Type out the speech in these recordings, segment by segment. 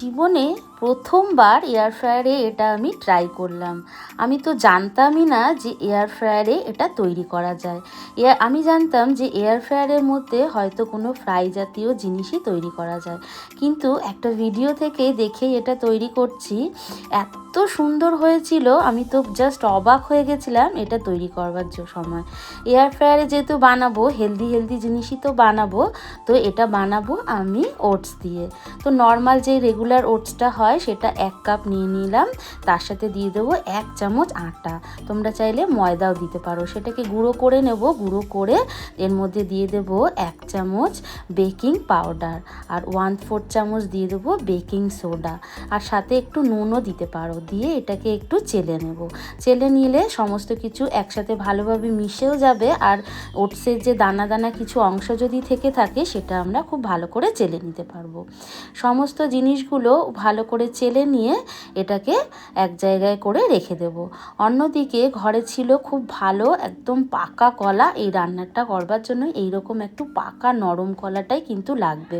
জীবনে প্রথমবার এয়ার ফ্রায়ারে এটা আমি ট্রাই করলাম। আমি তো জানতামই না যে এয়ার ফ্রায়ারে এটা তৈরি করা যায়। এয়ার আমি জানতাম যে এয়ার ফ্রায়ারের মধ্যে হয়তো কোনো ফ্রাই জাতীয় জিনিসই তৈরি করা যায়। কিন্তু একটা ভিডিও থেকে দেখেই এটা তৈরি করছি, এত সুন্দর হয়েছিল, আমি তো জাস্ট অবাক হয়ে গেছিলাম এটা তৈরি করবার সময়। এয়ার ফ্রায়ারে যেহেতু বানাবো হেলদি হেলদি জিনিসই তো বানাবো, তো এটা বানাবো আমি ওটস দিয়ে। তো নর্মাল যে রেগুলার ওটসটা হয় সেটা এক কাপ নিয়ে নিলাম। তার সাথে দিয়ে দেবো এক চামচ আটা। তোমরা চাইলে ময়দাও দিতে পারো। সেটাকে গুঁড়ো করে নেব। গুঁড়ো করে এর মধ্যে দিয়ে দেবো এক চামচ বেকিং পাউডার আর ওয়ান ফোর চামচ দিয়ে দেবো বেকিং সোডা। আর সাথে একটু নুনও দিতে পারো। দিয়ে এটাকে একটু চেলে নেব। চেলে নিলে সমস্ত কিছু একসাথে ভালোভাবে মিশেও যাবে। আর ওটসের যে দানা দানা কিছু অংশ যদি থেকে থাকে, সেটা আমরা খুব ভালো করে চেলে নিতে পারব। সমস্ত জিনিসগুলো ভালো করে চেলে নিয়ে এটাকে এক জায়গায় করে রেখে দেব। অন্যদিকে ঘরে ছিল খুব ভালো একদম পাকা কলা। এই রান্নাটা করবার জন্য এইরকম একটু পাকা নরম কলাটাই কিন্তু লাগবে।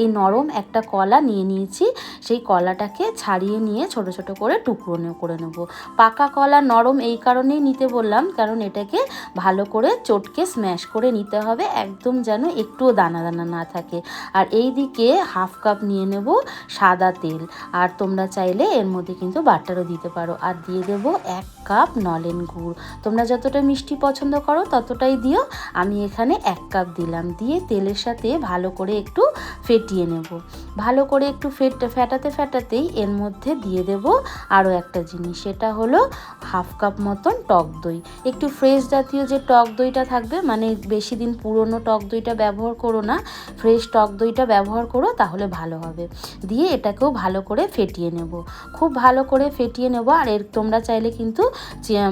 এই নরম একটা কলা নিয়ে নিয়েছি। সেই কলাটাকে ছাড়িয়ে নিয়ে ছোট ছোট করে টুকরো করে নেব। পাকা কলা নরম এই কারণেই নিতে বললাম, কারণ এটাকে ভালো করে চটকে স্ম্যাশ করে নিতে হবে। একদম যেন একটুও দানা দানা না থাকে। আর এই দিকে হাফ কাপ নিয়ে নেব সাদা তেল। আর তোমরা চাইলে এর মধ্যে কিন্তু বাটারও দিতে পারো। আর দিয়ে দেবো এক কাপ নলেন গুড়। তোমরা যতটা মিষ্টি পছন্দ করো ততটাই দিও। আমি এখানে এক কাপ দিলাম। দিয়ে তেলের সাথে ভালো করে একটু ফেটিয়ে নেব। ভালো করে একটু ফেট, ফেটাতে, ফেটাতেই এর মধ্যে দিয়ে দেব আরও একটা জিনিস, সেটা হলো হাফ কাপ মতন টক দই। একটু ফ্রেশ জাতীয় যে টক দইটা থাকবে মানে বেশি দিন পুরনো টক দইটা ব্যবহার করো না, ফ্রেশ টক দইটা ব্যবহার করো, তাহলে ভালো হবে। দিয়ে এটাকেও ভালো করে ফেটিয়ে নেব। খুব ভালো করে ফেটিয়ে নেব, আর এর তোমরা চাইলে কিন্তু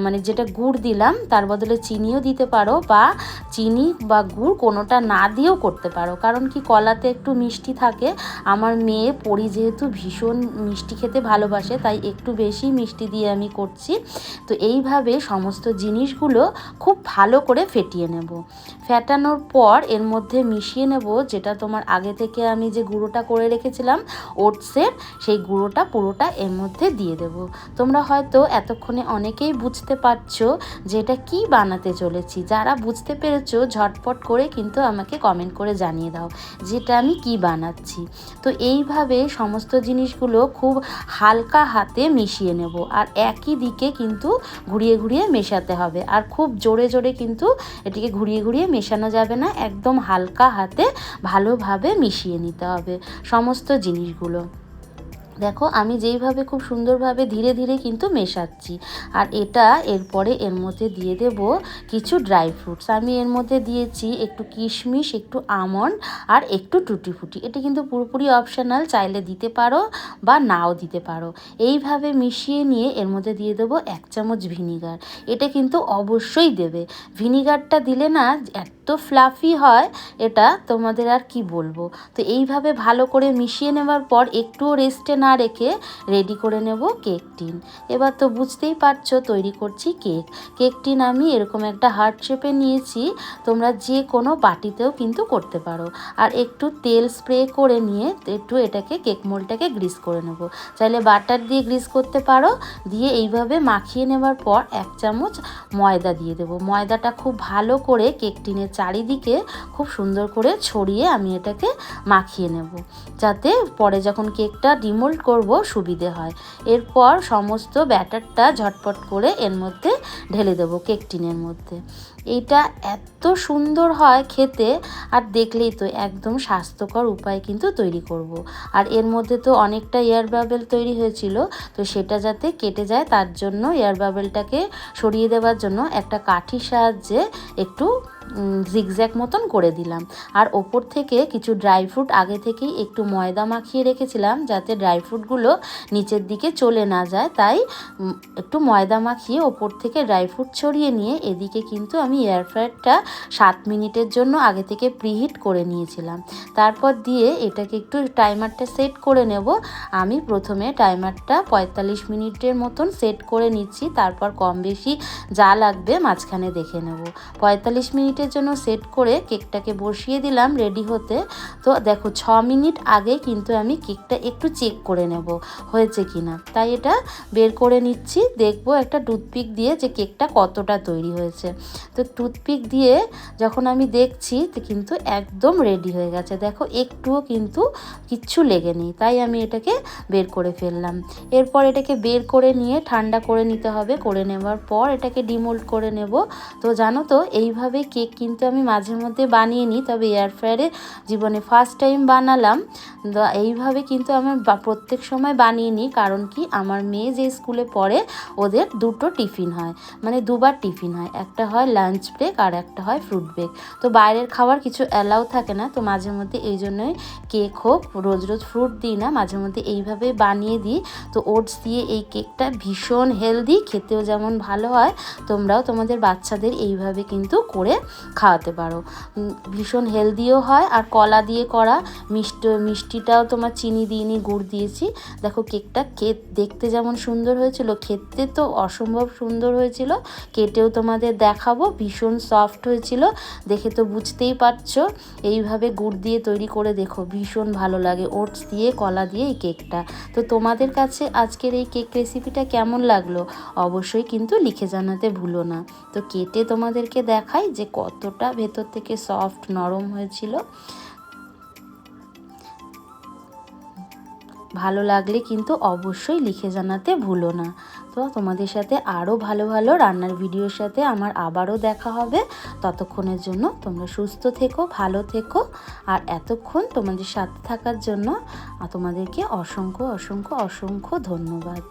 মানে যেটা গুড় দিলাম, তার বদলে চিনিও দিতে পারো, বা চিনি বা গুড় কোনোটা না দিয়েও করতে পারো। কারণ কি, কলাতে একটু মিষ্টি থাকে আমার মেয়ে পরি যেহেতু ভীষণ মিষ্টি খেতে ভালোবাসে, তাই একটু বেশি মিষ্টি দিয়ে আমি করছি। তো এইভাবে সমস্ত জিনিসগুলো খুব ভালো করে ফেটিয়ে নেব। ফেটানোর পর এর মধ্যে মিশিয়ে নেব যেটা তোমার আগে থেকে আমি যে গুঁড়োটা করে রেখেছিলাম, ওটসের, সেই গুঁড়োটা পুরোটা এর মধ্যে দিয়ে দেব। তোমরা হয়তো এতক্ষণে অনেকেই বুঝতে পারছ যে এটা কী বানাতে চলেছি। যারা বুঝতে পেরেছ, ঝটপট করে কিন্তু আমাকে কমেন্ট করে জানিয়ে দাও যেটা আমি কি বানাচ্ছি। তো এইভাবে সমস্ত জিনিসগুলো খুব হালকা হাতে মিশিয়ে নেব। আর একই দিকে কিন্তু ঘুরিয়ে ঘুরিয়ে মেশাতে হবে। আর খুব জোরে জোরে কিন্তু এটিকে ঘুরিয়ে ঘুরিয়ে মেশানো যাবে না, একদম হালকা হাতে ভালোভাবে মিশিয়ে নিতে হবে সমস্ত জিনিসগুলো। দেখো, আমি যেইভাবে খুব সুন্দরভাবে ধীরে ধীরে কিন্তু মেশাচ্ছি। আর এটা এরপরে এর মধ্যে দিয়ে দেব কিছু ড্রাই ফ্রুটস। আমি এর মধ্যে দিয়েছি একটু কিশমিশ, একটু আমন্ড আর একটু টুটি ফুটি। এটা কিন্তু পুরোপুরি অপশানাল চাইলে দিতে পারো বা নাও দিতে পারো। এইভাবে মিশিয়ে নিয়ে এর মধ্যে দিয়ে দেবো এক চামচ ভিনিগার। এটা কিন্তু অবশ্যই দেবে। ভিনিগারটা দিলে না এত ফ্লাফি হয়, এটা তোমাদের আর কি বলব? তো এইভাবে ভালো করে মিশিয়ে নেওয়ার পর একটুও রেস্টে না রেখে রেডি করে নেব কেক টিন। এবার তো বুঝতেই পারছ, তৈরি করছি কেক কেক টিন আমি এরকম একটা হার্ট শেপে নিয়েছি, তোমরা যে কোনো বাটিতেও কিন্তু করতে পারো। আর একটু তেল স্প্রে করে নিয়ে একটু এটাকে কেক মোলটাকে গ্রিস করে নেব। চাইলে বাটার দিয়ে গ্রিস করতে পারো, দিয়ে এইভাবে মাখিয়ে নেবার পর এক চামচ ময়দা দিয়ে দেবো। ময়দাটা খুব ভালো করে কেক টিনের চারিদিকে খুব সুন্দর করে ছড়িয়ে আমি এটাকে মাখিয়ে নেব। যাতে পরে যখন কেকটা ডিমোল্ড করব সুবিধে হয় এরপর সমস্ত ব্যাটারটা ঝটপট করে এর মধ্যে ঢেলে দেবো কেক টিনের মধ্যে এইটা এত সুন্দর হয় খেতে আর দেখলেই তো একদম স্বাস্থ্যকর উপায় কিন্তু তৈরি করব। আর এর মধ্যে তো অনেকটা এয়ার বাবেল তৈরি হয়েছিল, তো সেটা যাতে কেটে যায় তার জন্য এয়ার বাবেলটাকে সরিয়ে দেওয়ার জন্য একটা কাঠির সাহায্যে একটু জিগজ্যাগ মতন করে দিলাম। আর ওপর থেকে কিছু ড্রাই ফ্রুট আগে থেকেই একটু ময়দা মাখিয়ে রেখেছিলাম যাতে ড্রাই ফ্রুটগুলো নিচের দিকে চলে না যায়। তাই একটু ময়দা মাখিয়ে ওপর থেকে ড্রাই ফ্রুট ছড়িয়ে নিয়ে এদিকে কিন্তু আমি এয়ার ফ্রায়ারটা সাত মিনিটের জন্য আগে থেকে প্রিহিট করে নিয়েছিলাম। তারপর দিয়ে এটাকে একটু টাইমারটা সেট করে নেব। আমি প্রথমে টাইমারটা পঁয়তাল্লিশ মিনিটের মতন সেট করে নিচ্ছি। তারপর কম বেশি যা লাগবে মাঝখানে দেখে নেব। পঁয়তাল্লিশ মিনিটের জন্য সেট করে কেকটাকে বসিয়ে দিলাম রেডি হতে। তো দেখো, ছ মিনিট আগে কিন্তু আমি কেকটা একটু চেক করে নেব হয়েছে কি না তাই এটা বের করে নিচ্ছি, দেখব একটা টুথপিক দিয়ে যে কেকটা কতটা তৈরি হয়েছে। তো টুথপিক দিয়ে যখন আমি দেখছি তো কিন্তু একদম রেডি হয়ে গেছে। দেখো, একটুও কিন্তু কিচ্ছু লেগে নেই, তাই আমি এটাকে বের করে ফেললাম। এরপর এটাকে বের করে নিয়ে ঠান্ডা করে নিতে হবে। করে নেওয়ার পর এটাকে ডিমোল্ড করে নেব। তো জানো তো, এইভাবে কেক কিন্তু আমি মাঝে মধ্যে বানিয়ে নিই, তবে এয়ার ফ্রায়ারে জীবনে ফার্স্ট টাইম বানালাম। এইভাবে কিন্তু আমি প্রত্যেক সময় বানিয়ে নিই, কারণ কি আমার মেয়ে যে স্কুলে পড়ে, ওদের দুটো টিফিন হয়। মানে দুবার টিফিন হয়, একটা হয় লাঞ্চ ব্রেক আর একটা হয় ফ্রুট ব্রেক তো বাইরের খাবার কিছু অ্যালাউ থাকে না, তো মাঝে মধ্যে এই জন্যই কেক হোক, রোজ রোজ ফ্রুট দিই না, মাঝে মধ্যে এইভাবে বানিয়ে দিই। তো ওটস দিয়ে এই কেকটা ভীষণ হেলদি খেতেও যেমন ভালো হয়, তোমরাও তোমাদের বাচ্চাদের এইভাবে কিন্তু করে খাওয়াতে পারো। ভীষণ হেলদিও হয় আর কলা দিয়ে করা মিষ্টি, মিষ্টিটাও তোমার চিনি দিইনি গুড় দিয়েছি। দেখো কেকটা কেক দেখতে যেমন সুন্দর হয়েছিল, খেতে তো অসম্ভব সুন্দর হয়েছিল। কেটেও তোমাদের দেখাবো, ভীষণ সফট হয়েছিল। দেখে তো বুঝতেই পারছ, এইভাবে গুড় দিয়ে তৈরি করে দেখো, ভীষণ ভালো লাগে ওটস দিয়ে, কলা দিয়ে এই কেকটা। তো তোমাদের কাছে আজকের এই কেক রেসিপিটা কেমন লাগল? অবশ্যই কিন্তু লিখে জানাতে ভুলো না। তো কেটে তোমাদেরকে দেখাই যে কতটা ভেতর থেকে সফট নরম হয়েছিল। ভালো লাগলে কিন্তু অবশ্যই লিখে জানাতে ভুলো না। তো তোমাদের সাথে আরও ভালো ভালো রান্নার ভিডিওর সাথে আমার আবারও দেখা হবে। ততক্ষণের জন্য তোমরা সুস্থ থেকো, ভালো থেকো, আর এতক্ষণ তোমাদের সাথে থাকার জন্য তোমাদেরকে অসংখ্য অসংখ্য অসংখ্য ধন্যবাদ।